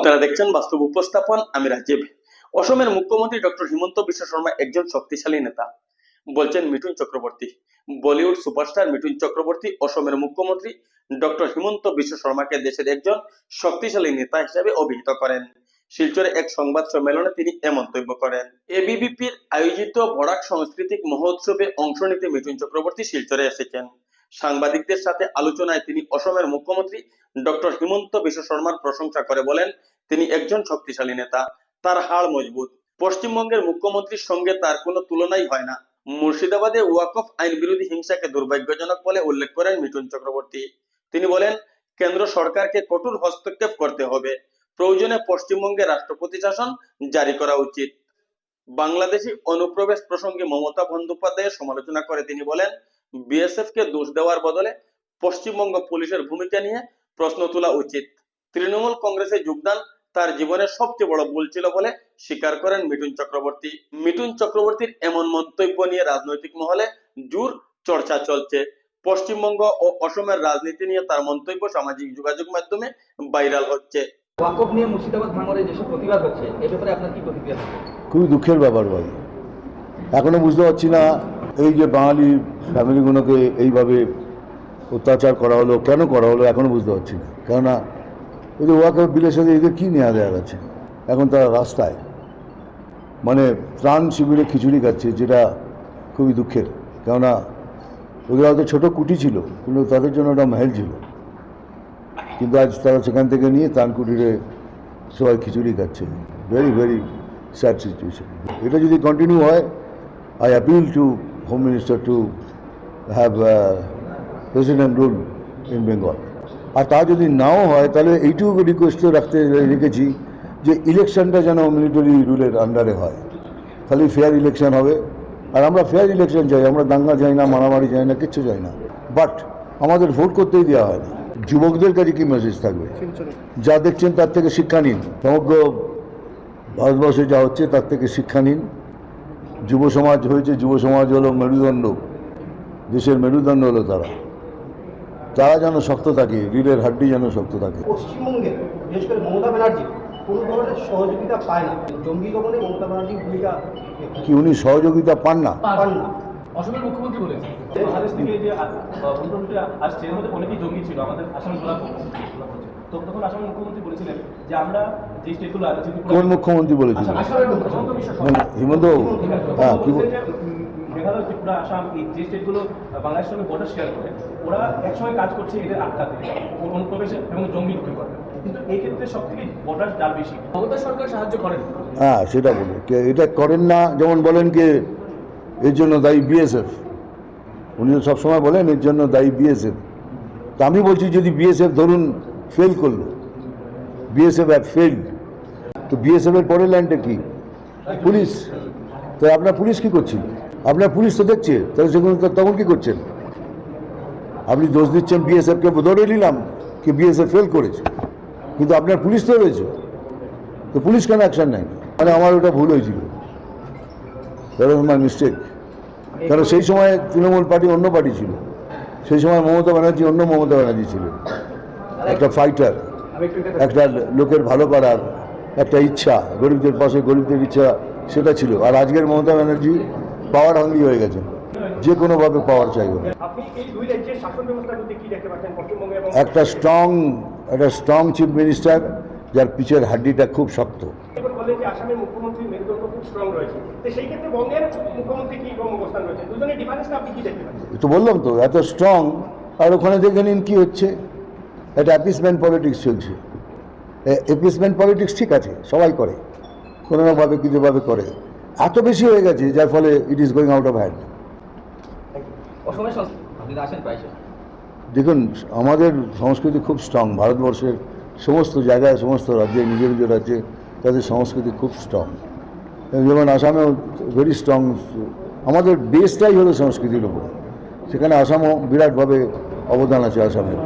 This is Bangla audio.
আপনারা দেখছেন বাস্তব উপস্থাপন, আমি রাজীব। অসমের মুখ্যমন্ত্রী ডক্টর হিমন্ত বিশ্ব শর্মা একজন শক্তিশালী নেতা। বলছেন মিঠুন চক্রবর্তী। বলিউড সুপারস্টার মিঠুন চক্রবর্তী অসমের মুখ্যমন্ত্রী ডক্টর হিমন্ত বিশ্ব শর্মাকে দেশের একজন শক্তিশালী নেতা হিসেবে অভিহিত করেন। শিলচরে এক সংবাদ সম্মেলনে তিনি এ মন্তব্য করেন। এবিভিপির আয়োজিত বরাক সাংস্কৃতিক মহোৎসবে অংশ নিতে মিঠুন চক্রবর্তী শিলচরে এসেছেন। সাংবাদিকদের সাথে আলোচনায় তিনি অসমের মুখ্যমন্ত্রী ডক্টর হিমন্ত বিশ্ব শর্মার প্রশংসা করে বলেন তিনি একজন শক্তিশালী নেতা। তার হাড় মজবুত। পশ্চিমবঙ্গের মুখ্যমন্ত্রীর সঙ্গে তার কোনো তুলনাই হয় না। মুর্শিদাবাদে ওয়াকফ আইন বিরোধী হিংসাকে দুর্ভাগ্যজনক বলে উল্লেখ করেন মিঠুন চক্রবর্তী। তিনি বলেন, কেন্দ্র সরকারকে কঠোর হস্তক্ষেপ করতে হবে। প্রয়োজনে পশ্চিমবঙ্গে রাষ্ট্রপতি শাসন জারি করা উচিত। বাংলাদেশি অনুপ্রবেশ প্রসঙ্গে মমতা বন্দ্যোপাধ্যায়ের সমালোচনা করে তিনি বলেন বিএসএফ কে দোষ দেওয়ার বদলে পশ্চিমবঙ্গ পুলিশের ভূমিকা নিয়ে প্রশ্ন তোলা উচিত। তৃণমূল কংগ্রেসে যোগদান তার জীবনের সবচেয়ে বড় ভুল ছিল বলে স্বীকার করেন মিঠুন চক্রবর্তী। মিঠুন চক্রবর্তীর এমন মন্তব্য নিয়ে রাজনৈতিক মহলে জোর চর্চা চলছে। পশ্চিমবঙ্গ ও অসমের রাজনীতি নিয়ে তার মন্তব্য সামাজিক যোগাযোগ মাধ্যমে ভাইরাল হচ্ছে। ওয়াকফ নিয়ে মুর্শিদাবাদ ভাঙড়ে যেসব প্রতিবাদ হচ্ছে এ ব্যাপারে আপনার কি প্রতিক্রিয়া খুবই দুঃখের ব্যাপার ভাই। এখনও বুঝতে পারছি না এই যে বাঙালি ফ্যামিলিগুলোকে এইভাবে অত্যাচার করা হলো কেন করা হলো এখনও বুঝতে পারছি না। কেননা ওই যে ওয়াক বিলের সাথে এদের কী নেওয়া দেওয়া আছে? এখন তারা রাস্তায়। মানে ত্রাণ শিবিরে খিচুড়ি খাচ্ছে, যেটা খুবই দুঃখের। কেননা ওদের হয়তো ছোটো কুটি ছিল, কিন্তু তাদের জন্য ওটা মহল ছিল। কিন্তু আজ তারা সেখান থেকে নিয়ে ত্রাণ কুটিরে সবাই খিচুড়ি খাচ্ছে। ভেরি ভেরি স্যাড সিচুয়েশন এটা যদি কন্টিনিউ হয় I appeal to home minister to have president rule in Bengal আর তা যদি নাও হয়, তাহলে এইটুকু রিকোয়েস্ট রাখতে রেখেছি যে ইলেকশনটা যেন মিলিটারি রুলের আন্ডারে হয়। খালি ফেয়ার ইলেকশন হবে। আর আমরা ফেয়ার ইলেকশন চাই, আমরা দাঙ্গা চাই না, মারামারি চাই না, কিচ্ছু চাই না। বাট আমাদের ভোট করতেই দেওয়া হয় না। যুবকদের কাছে কি মেসেজ থাকবে? যা দেখছেন তার থেকে শিক্ষা নিন। সমগ্র ভারতবর্ষে যা হচ্ছে তার থেকে শিক্ষা নিন। যুব সমাজ হয়েছে, যুব সমাজ হলো মেরুদণ্ড। দেশের মেরুদণ্ড হলো তারা। তারা যেন শক্ত থাকে রিলের হাড্ডি যেন শক্ত থাকে। পশ্চিমবঙ্গে বিশেষ করে মমতা ব্যানার্জি কোনো ধরনের সহযোগিতা পায় না। জঙ্গি দমনে মমতা ব্যানার্জির ভূমিকা কি উনি সহযোগিতা পান না? পান না। অসমের মুখ্যমন্ত্রী বলেছেন। থেকে যে মুখ্যমন্ত্রী আসছে এর মধ্যে অনেকেই জঙ্গি ছিল আমাদের আসাম জেলা তো তখন আসামের মুখ্যমন্ত্রী বলেছিলেন যে আমরা যে স্টেটগুলো আছে কোন মুখ্যমন্ত্রী বলেছিল আসাম- আসামের মুখ্যমন্ত্রী। বিশ্ব শর্মা। না, হিমন্ত? হ্যাঁ কি বলছেন মেঘালয় ত্রিপুরা আসাম এই যে স্টেটগুলো বাংলাদেশের সঙ্গে বর্ডার শেয়ার করে ওরা একসময় কাজ করছে এদের আটকাতে অনুপ্রবেশ এবং জঙ্গি সাহায্য করেন? হ্যাঁ সেটা বলুন। কে- এটা করেন না, যেমন বলেন কি, এর জন্য দায়ী বিএসএফ উনি তো সবসময় বলেন, এর জন্য দায়ী বিএসএফ তা আমি বলছি, যদি বিএসএফ ধরুন ফেল করল বিএসএফ হ্যাভ ফেল্ড তো বিএসএফ এর পরের লাইনটা কি? পুলিশ। তো আপনার পুলিশ কি করছিল আপনার পুলিশ তো দেখছে, তাহলে সেগুলো তখন কি করছেন? আপনি দোষ দিচ্ছেন বিএসএফকে ধরে নিলাম কি বিএসএফ ফেল করেছে। কিন্তু আপনার পুলিশ তো রয়েছে। তো পুলিশ কেন অ্যাকশন নেয় মানে আমার ওটা ভুল হয়েছিল। মিস্টেক কারণ সেই সময় তৃণমূল পার্টি অন্য পার্টি ছিল। সেই সময় মমতা ব্যানার্জি অন্য মমতা ব্যানার্জি ছিল একটা ফাইটার একটা লোকের ভালো করার একটা ইচ্ছা, গরিবদের পাশে গরিবদের ইচ্ছা, সেটা ছিল। আর আজকের মমতা ব্যানার্জি পাওয়ার হাঙ্গি হয়ে গেছেন। যে কোনোভাবে পাওয়ার চাইবে একটা স্ট্রং একটা স্ট্রং চিফ মিনিস্টার যার পিছের হাড্ডিটা খুব শক্ত। তো বললাম তো এত স্ট্রং আর ওখানে দেখে নিন কী হচ্ছে। একটা অ্যাপিসমেন্ট পলিটিক্স চলছে। অ্যাপিসমেন্ট পলিটিক্স ঠিক আছে সবাই করে। কোনো নাভাবে কিছুভাবে করে। এত বেশি হয়ে গেছে যার ফলে it is going out of hand দেখুন, আমাদের সংস্কৃতি খুব স্ট্রং ভারতবর্ষের সমস্ত জায়গায়, সমস্ত রাজ্যে নিজের নিজের রাজ্যে তাদের সংস্কৃতি খুব স্ট্রং যেমন আসামেও ভেরি স্ট্রং আমাদের বেসটাই হলো সংস্কৃতির উপর। সেখানে আসামও বিরাটভাবে অবদান আছে আসামের।